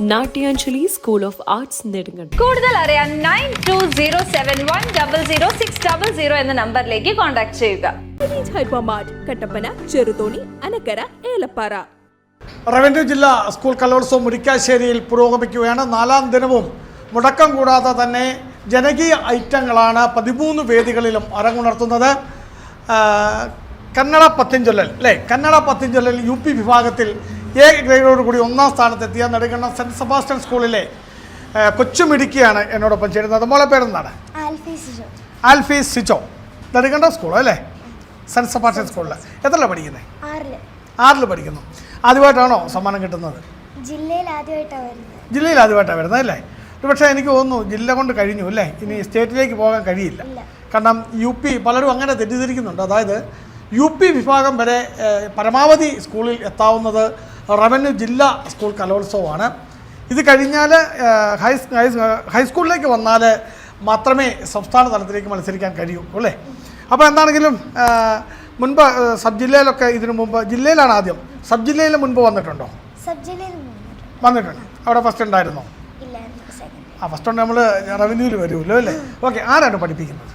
Natyanjali school of arts നെടുങ്ങൾ കൂടുതൽ അറിയാൻ nine two zero seven one double zero six double zero എന്ന നമ്പറിലേക്ക് കോൺടാക്ട് ചെയ്യുക. കട്ടപ്പന ചെറുതോണി അനക്കര ഏലപ്പാറ. റവന്യൂ ജില്ലാ സ്കൂൾ കലോത്സവം മുരിക്കാശ്ശേരിയിൽ പുരോഗമിക്കുകയാണ്. നാലാം ദിനവും മുടക്കം കൂടാതെ തന്നെ ജനകീയ ഐറ്റങ്ങളാണ് പതിമൂന്ന് വേദികളിലും അരങ്ങുണർത്തുന്നത്. കന്നഡ പത്തിഞ്ചൊല്ലൽ അല്ലേ? കന്നഡ പത്തിഞ്ചൊല്ലൽ യു പി വിഭാഗത്തിൽ എ ഗ്രേഡോടുകൂടി ഒന്നാം സ്ഥാനത്തെത്തിയ നെടുങ്കണ്ടം സെന്റ് സെബാസ്റ്റ്യൻ സ്കൂളിലെ കൊച്ചുമിടുക്കിയാണ് എന്നോടൊപ്പം ചേരുന്നത്. മോളെ പേരെന്താണ്? ആൽഫീസ് സിജോ. നെടുങ്കണ്ടം സ്കൂൾ അല്ലേ? സെന്റ് സെബാസ്റ്റ്യൻ സ്കൂളിൽ എത്രയാണ് പഠിക്കുന്നത് ആറിൽ പഠിക്കുന്നു. ആദ്യമായിട്ടാണോ സമ്മാനം കിട്ടുന്നത്? ജില്ലയിൽ ആദ്യമായിട്ടാണ് വരുന്നത്. അല്ലേ? പക്ഷേ എനിക്ക് തോന്നുന്നു ജില്ല കൊണ്ട് കഴിഞ്ഞു അല്ലേ? ഇനി സ്റ്റേറ്റിലേക്ക് പോകാൻ കഴിയില്ല. കാരണം യു പി പലരും അങ്ങനെ തെറ്റിദ്ധരിക്കുന്നുണ്ട്. അതായത് യു പി വിഭാഗം വരെ പരമാവധി സ്കൂളിൽ എത്താവുന്നത് റവന്യൂ ജില്ലാ സ്കൂൾ കലോത്സവമാണ്. ഇത് കഴിഞ്ഞാൽ ഹൈ ഹൈസ്കൂളിലേക്ക് വന്നാൽ മാത്രമേ സംസ്ഥാന തലത്തിലേക്ക് മത്സരിക്കാൻ കഴിയൂ അല്ലേ? അപ്പോൾ എന്താണെങ്കിലും മുൻപ് സബ് ജില്ലയിലൊക്കെ ഇതിനു മുമ്പ് ജില്ലയിലാണ് ആദ്യം. സബ് ജില്ലയിൽ മുൻപ് വന്നിട്ടുണ്ടോ? സബ് ജില്ലയിൽ വന്നിട്ടുണ്ട്. അവിടെ ഫസ്റ്റ് ഉണ്ടായിരുന്നോ? ആ ഫസ്റ്റ് ഉണ്ട് നമ്മൾ റവന്യൂവിൽ വരുമല്ലോ അല്ലേ? ഓക്കെ ആരാണ് പഠിപ്പിക്കുന്നത്?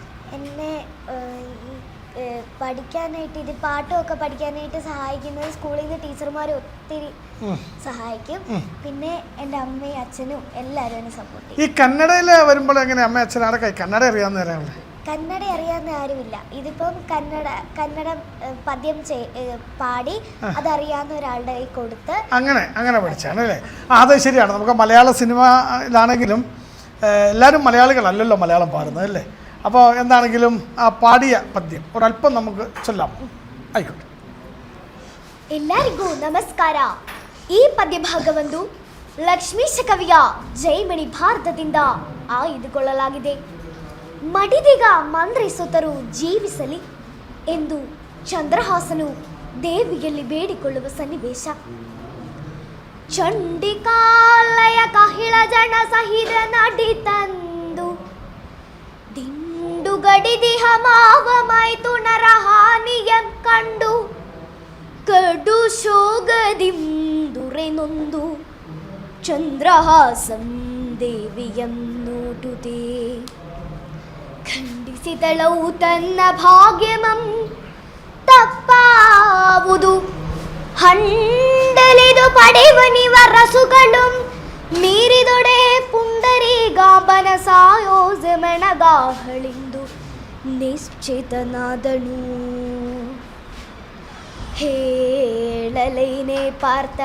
പഠിക്കാനായിട്ട് ഇത് പാട്ടുമൊക്കെ പഠിക്കാനായിട്ട് സഹായിക്കുന്നത് സ്കൂളിൽ നിന്ന് ടീച്ചർമാർ ഒത്തിരി സഹായിക്കും. പിന്നെ എന്റെ അമ്മയും അച്ഛനും എല്ലാവരും എന്നെ സപ്പോർട്ട് ചെയ്യും. ഈ കന്നഡയിൽ വരുമ്പോൾ എങ്ങനെ അമ്മ അച്ഛൻ ആരൊക്കെ? കന്നഡ അറിയാവുന്ന ആരാണ് കന്നഡ അറിയാവുന്ന ആരുമില്ല. ഇതിപ്പം കന്നഡ കന്നഡ പദ്യം പാടി അത് പാടി അതറിയാവുന്ന ഒരാളുടെ കൈ കൊടുത്ത് അങ്ങനെ അങ്ങനെ പഠിച്ചാണ് അല്ലേ അത് ശരിയാണ്. നമുക്ക് മലയാള സിനിമയിലാണെങ്കിലും എല്ലാവരും മലയാളികളല്ലല്ലോ മലയാളം പാടുന്നത് അല്ലേ? അപ്പോൾ എന്താണെങ്കിലും ആ പാടിയ പദ്യം ഒരല്പം നമുക്ക് ചൊല്ലാം ആയിക്കോട്ടെ ಎಲ್ಲರಿಗೂ ನಮಸ್ಕಾರ ಈ ಪದ್ಯಭಾಗವೊಂದು ಲಕ್ಷ್ಮೀಶ ಕವಿಯ ಜೈಮಣಿ ಭಾರತದಿಂದ ಆಯ್ದುಕೊಳ್ಳಲಾಗಿದೆ ಮಡಿದಿಗ ಮಂದ್ರಿಸುತ್ತರು ಜೀವಿಸಲಿ ಎಂದು ಚಂದ್ರಹಾಸನು ದೇವಿಯಲ್ಲಿ ಬೇಡಿಕೊಳ್ಳುವ ಸನ್ನಿವೇಶ ಚಂಡಿಕಾಲಯ ಕಹಿಳ ಜನ ಸಹಿತ ನಡಿ ತಂದು ದಿಂಡು ಗಡಿದಿಹ ಮಾವಮಾಯ್ತು ನರಹಾನಿಯಂ ಕಂಡು. ಕಡು ಶೋಗದಿಂ ದುರೆನೊಂದು ಚಂದ್ರಹಾಸಂ ದೇವಿಯಂ ನೋಡುದೇ. ಖಂಡಿಸಿದಳವು ತನ್ನ ಭಾಗ್ಯಮಂ ತಪ್ಪಾವುದು. ಹಂಡಲಿದು ಪಡೆವನಿವ ರಸುಗಳು ಮೀರಿದೊಡೆ ಪುಂಡರೀಗಾಂಬನ ಸಾಯೋಜಮಣಗಾಹಳಿಂದು ನಿಶ್ಚಿತನಾದನು. ಹೇಳಲೇನೆ ಪಾರ್ಥ,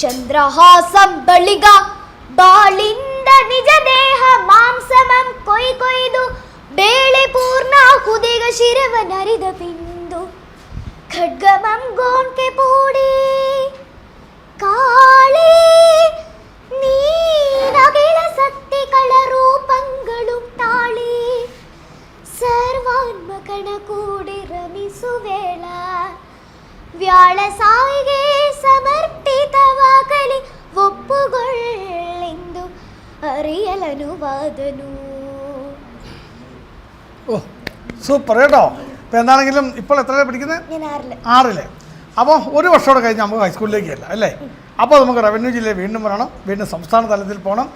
ಚಂದ್ರಹಾಸಂ ಬಳಿಗ ಬಾಳಿಂದ ನಿಜ ದೇಹ ಮಾಂಸಮಂ ಕೊಯ್ ಕೊಯ್ದು ಬೇಳೆ ಪೂರ್ಣ ಕುದಿಗ ಶಿರವ ನರಿದ ಬಿಂದು ಖಡ್ಗಮಂ ಗೋಂಕೆ ಪೂಡಿ. അനുവാദനു. ഓ സൂപ്പർ കേട്ടോ ഇപ്പം എന്താണെങ്കിലും ഇപ്പോൾ എത്ര പഠിക്കുന്നത്? ആറിൽ. അപ്പോൾ ഒരു വർഷമോടെ കഴിഞ്ഞ് നമുക്ക് ഹൈസ്കൂളിലേക്ക് അല്ല അല്ലേ? അപ്പോൾ നമുക്ക് റവന്യൂ ജില്ലയിൽ വീണ്ടും വരണം വീണ്ടും സംസ്ഥാന തലത്തിൽ പോകണം.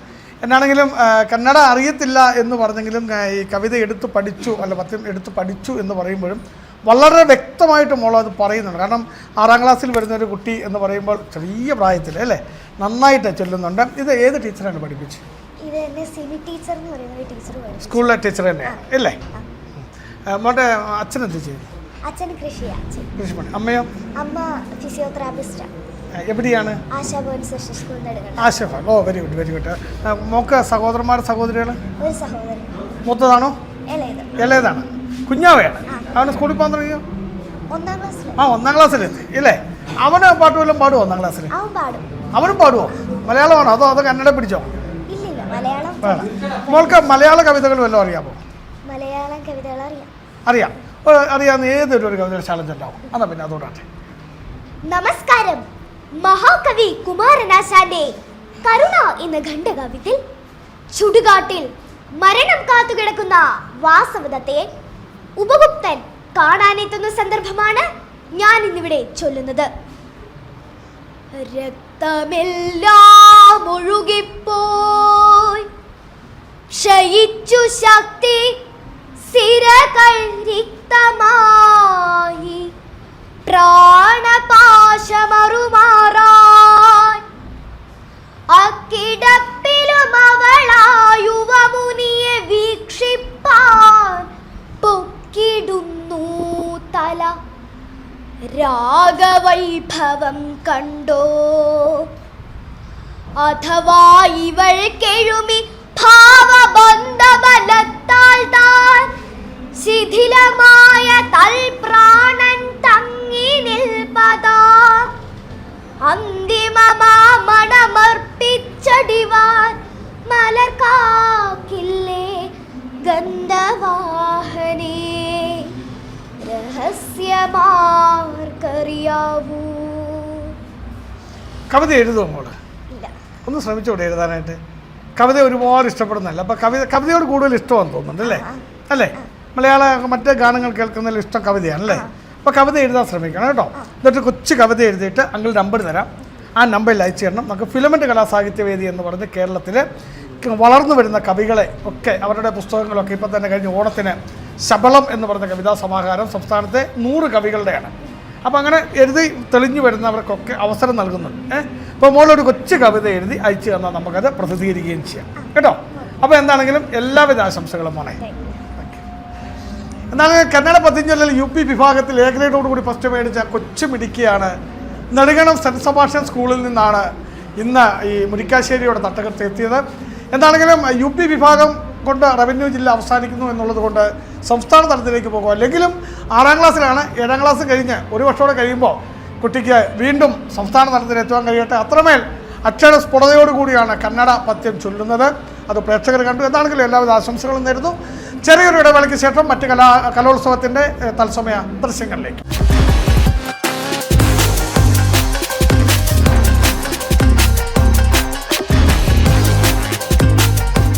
എന്നാണെങ്കിലും കന്നഡ അറിയത്തില്ല എന്ന് പറഞ്ഞെങ്കിലും ഈ കവിത എടുത്ത് പഠിച്ചു അല്ല പത്യം എടുത്ത് പഠിച്ചു എന്ന് പറയുമ്പോഴും വളരെ വ്യക്തമായിട്ട് മോളോ അത് പറയുന്നുണ്ട്. കാരണം ആറാം ക്ലാസ്സിൽ വരുന്ന ഒരു കുട്ടി എന്ന് പറയുമ്പോൾ ചെറിയ പ്രായത്തിൽ അല്ലേ? നന്നായിട്ട് ചൊല്ലുന്നുണ്ട്. ഇത് ഏത് ടീച്ചറാണ് പഠിപ്പിച്ചത്? ഇത് എന്നെ സിനി ടീച്ചർ എന്ന് പറയുന്ന ഒരു ടീച്ചർ പഠിച്ചു സ്കൂളിലെ ടീച്ചർ തന്നെ. അല്ലേ മോട്ടെ അച്ഛനെന്ത് ചെയ്തു അച്ഛന് കൃഷിയാ അച്ഛൻ. കൃഷിപ്പണി. അമ്മയോ? അമ്മ ഫിസിയോതെറാപ്പിസ്റ്റാണ് എവിടെയാണ്? ആശാ സെഷൻ സ്കൂൾ ആശഫ oh very good very good മോക്ക് സഹോദരന്മാർ സഹോദരികൾ ഒരു സഹോദരൻ. മൂത്തതാണോ? ഇളയത് ഇളയതാണ്. കുഞ്ഞാവയാണ്. അവന് സ്കൂളിൽ പോകാൻ തുടങ്ങിയോ? ഒന്നാം ക്ലാസ്സിൽ ആ ഒന്നാം ക്ലാസ്സിലെത്തി ഇല്ലേ? അവന് പാട്ട് വല്ലതും പാടുമോ ഒന്നാം ക്ലാസ്സിൽ അവൻ പാടും. അവനും പാടുമോ മലയാളമാണോ? അതോ അത് കന്നഡ പിടിച്ചോ? മലയാളം വേണം മോൾക്ക് മലയാള കവിതകൾ വല്ലതും അറിയാമോ? മലയാളം കവിതകൾ അറിയാം. അറിയാം. ഓ, അറിയാവുന്ന ഏതൊരു ഒരു കവിതയുടെ ചാലഞ്ച് ഉണ്ടാവും അതാ പിന്നെ അതുകൊണ്ടാട്ടെ നമസ്കാരം. മഹാകവി കുമാരനാശാന്റെ കരുണ എന്ന ഖണ്ഡകാവ്യത്തിൽ ചുടുകാട്ടിൽ മരണം കാത്തുകിടക്കുന്ന വാസവദത്തെ ഉപഗുപ്തൻ കാണാനെത്തുന്ന സന്ദർഭമാണ് ഞാൻ ഇന്നിവിടെ ചൊല്ലുന്നത്. രക്തമെല്ലാം ഒഴുകിപ്പോയി ക്ഷയിച്ചു ശക്തി സിരകൾ രിക്തമായി അക്കിടപ്പിലും അവളായുവമുനിയെ വീക്ഷിപ്പാൻ പൊക്കിടുന്നു തല. രാഗവൈഭവം കണ്ടോ? അഥവാ ഇവൾ കെഴുമി ഭാവബന്ധബലത്താൽ താൻ ശിഥിലമായ തൽപ്രാണൻ തങ്ങി നിൽപ്പതാ അന്തിമമാമണമർപ്പിച്ചടിവാൻ മലർക്കാക്കില്ലേ ഗന്ധവാഹനേ. രഹസ്യമാർക്കറിയാവൂ. കവിത എഴുതുമോ മോൾ? ഒന്ന് ശ്രമിച്ചോടെ എഴുതാനായിട്ട്. കവിത ഒരുപാട് ഇഷ്ടപ്പെടുന്നല്ല അപ്പം കവിത കവിതയോട് കൂടുതൽ ഇഷ്ടമാണെന്ന് തോന്നുന്നുണ്ട് അല്ലേ? അല്ലേ? മലയാള മറ്റേ ഗാനങ്ങൾ കേൾക്കുന്നതിൽ ഇഷ്ടം കവിതയാണല്ലേ? അപ്പോൾ കവിത എഴുതാൻ ശ്രമിക്കണം കേട്ടോ. എന്നിട്ട് കൊച്ചു കവിത എഴുതിയിട്ട് അങ്കിൾ നമ്പർ തരാം. ആ നമ്പറിൽ അയച്ചു തരണം. നമുക്ക് ഫിലമെന്റ് കലാസാഹിത്യവേദി എന്ന് പറഞ്ഞ് കേരളത്തിൽ വളർന്നു വരുന്ന കവികളെ ഒക്കെ അവരുടെ പുസ്തകങ്ങളൊക്കെ ഇപ്പം തന്നെ കഴിഞ്ഞ ഓണത്തിന് ശബളം എന്ന് പറഞ്ഞ കവിതാ സമാഹാരം സംസ്ഥാനത്തെ നൂറ് കവികളുടെയാണ്. അപ്പോൾ അങ്ങനെ എഴുതി തെളിഞ്ഞു വരുന്നവർക്കൊക്കെ അവസരം നൽകുന്നുണ്ട്. ഏഹ് അപ്പോൾ മോളൊരു കൊച്ചു കവിത എഴുതി അയച്ചു തന്നാൽ നമുക്കത് പ്രസിദ്ധീകരിക്കുകയും ചെയ്യാം. കേട്ടോ? അപ്പോൾ എന്താണെങ്കിലും എല്ലാവിധ ആശംസകളും പറയാം എന്നാൽ കന്നഡ പതിഞ്ഞല്ലിൽ യു പി വിഭാഗത്തിൽ എ ഗ്രേഡോടുകൂടി ഫസ്റ്റ് മേടിച്ച കൊച്ചു മിടുക്കിയാണ് നെടുകണം സെന്റ് സബാഷൻ സ്കൂളിൽ നിന്നാണ് ഇന്ന് ഈ മുരിക്കാശ്ശേരിയുടെ തട്ടകത്ത് എത്തിയത്. എന്താണെങ്കിലും യു പി വിഭാഗം കൊണ്ട് റവന്യൂ ജില്ല അവസാനിക്കുന്നു എന്നുള്ളത് കൊണ്ട് സംസ്ഥാന തലത്തിലേക്ക് പോകും. അല്ലെങ്കിലും ആറാം ക്ലാസ്സിലാണ് ഏഴാം ക്ലാസ് കഴിഞ്ഞ് ഒരു വർഷത്തോടെ കഴിയുമ്പോൾ കുട്ടിക്ക് വീണ്ടും സംസ്ഥാന തലത്തിൽ എത്തുവാൻ കഴിയട്ടെ. അത്രമേൽ അക്ഷര സ്ഫുടതയോടുകൂടിയാണ് കന്നഡ പദ്യം ചൊല്ലുന്നത്. അത് പ്രേക്ഷകർ കണ്ടു. എന്താണെങ്കിലും എല്ലാവിധ ആശംസകളും നേരുന്നു. ചെറിയൊരു ഇടവേളയ്ക്ക് ശേഷം മറ്റ് കലാ കലോത്സവത്തിന്റെ തത്സമയ ദൃശ്യങ്ങളിലേക്ക്.